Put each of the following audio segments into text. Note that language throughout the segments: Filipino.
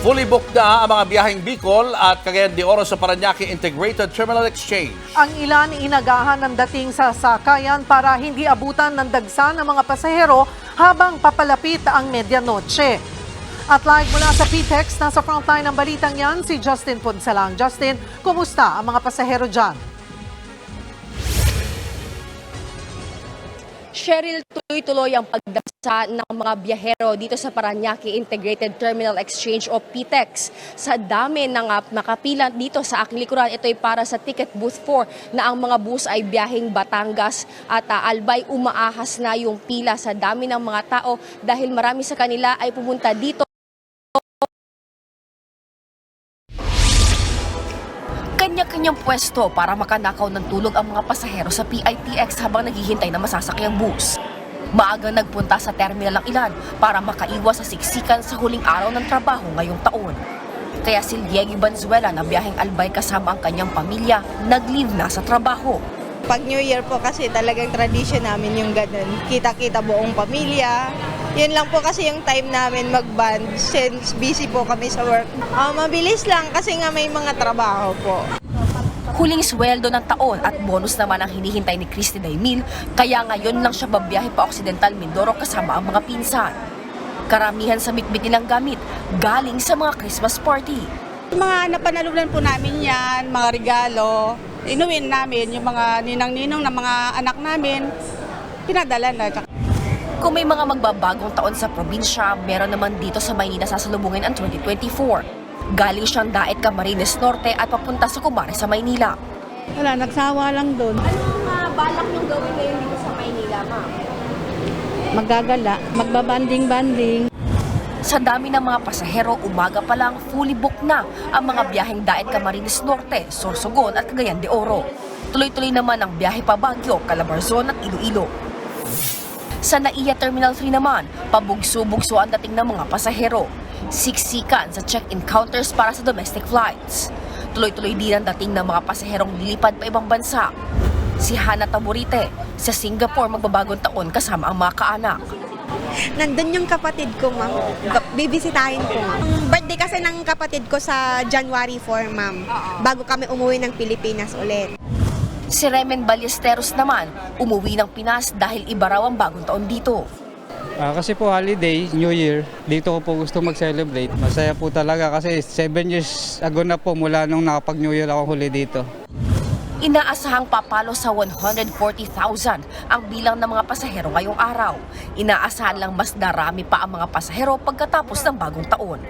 Fully booked na ang mga biyaheng Bicol at Cagayan de Oro sa Paranaque Integrated Terminal Exchange. Ang ilan inagahan ng dating sa sakayan para hindi abutan ng dagsa ng mga pasahero habang papalapit ang medianoche. At live mula sa PTEX, nasa frontline ng balitang yan si Justin Ponsalang. Justin, kumusta ang mga pasahero dyan? Cheryl, tuloy-tuloy ang pagdasa ng mga biyahero dito sa Paranaque Integrated Terminal Exchange o PTEX. Sa dami ng uh, dito sa aking ito ay para sa ticket booth 4 na ang mga bus ay biyaheng Batangas at uh, Albay umaahas na yung pila sa dami ng mga tao dahil marami sa kanila ay pumunta dito kanya-kanyang pwesto para makanakaw ng tulog ang mga pasahero sa PITX habang naghihintay na masasakyang bus. Maaga nagpunta sa terminal ang ilan para makaiwas sa siksikan sa huling araw ng trabaho ngayong taon. Kaya si Diego Banzuela na biyaheng Albay kasama ang kanyang pamilya, nag-leave na sa trabaho. Pag New Year po kasi talagang tradition namin yung ganun. Kita-kita buong pamilya. Yun lang po kasi yung time namin mag-band since busy po kami sa work. Ah, mabilis lang kasi nga may mga trabaho po. Huling sweldo ng taon at bonus naman ang hinihintay ni Christy Daimil, kaya ngayon lang siya babiyahe pa Occidental Mindoro kasama ang mga pinsan. Karamihan sa mitbit nilang gamit galing sa mga Christmas party. Mga napanalunan po namin yan, mga regalo. Inuwin namin yung mga ninang-ninong ng mga anak namin. Pinadala na. Kung may mga magbabagong taon sa probinsya, meron naman dito sa Maynila sasalubungin ang 2024. Galing siyang Daet Camarines Norte at papunta sa Kumare sa Maynila. Wala, nagsawa lang doon. Anong balak niyong gawin ngayon dito sa Maynila, ma'am? Magagala, magbabanding-banding. Sa dami ng mga pasahero, umaga pa lang fully booked na ang mga biyaheng Daet Camarines Norte, Sorsogon at Cagayan de Oro. Tuloy-tuloy naman ang biyahe pa Baguio, Calabarzon at Iloilo. Sa NAIA Terminal 3 naman, pabugso-bugso ang dating ng mga pasahero. Siksikan sa check-in counters para sa domestic flights. Tuloy-tuloy din ang dating ng mga pasaherong lilipad pa ibang bansa. Si Hana Taburite, sa Singapore magbabagong taon kasama ang mga kaanak. Nandun yung kapatid ko, ma'am. Bibisitahin ko, ma'am. Birthday kasi ng kapatid ko sa January 4, ma'am. Bago kami umuwi ng Pilipinas ulit. Si Remen Ballesteros naman, umuwi ng Pinas dahil iba raw ang bagong taon dito. Ah, kasi po holiday, New Year, dito ko po gusto mag-celebrate. Masaya po talaga kasi 7 years ago na po mula nung nakapag-New Year ako huli dito. Inaasahang papalo sa 140,000 ang bilang ng mga pasahero ngayong araw. Inaasahan lang mas darami pa ang mga pasahero pagkatapos ng bagong taon.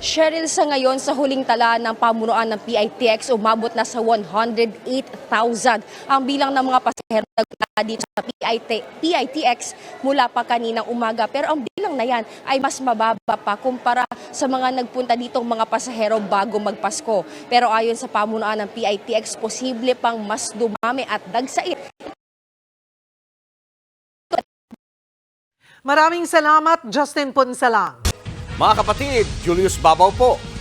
Cheryl, sa ngayon sa huling tala ng pamunuan ng PITX, umabot na sa 108,000 ang bilang ng mga pasahero na dito sa PIT, PITX mula pa kaninang umaga. Pero ang bilang na yan ay mas mababa pa kumpara sa mga nagpunta ditong mga pasahero bago magpasko. Pero ayon sa pamunuan ng PITX, posible pang mas dumami at dagsait Maraming salamat, Justin Ponsalang. Mga kapatid, Julius Babaw po.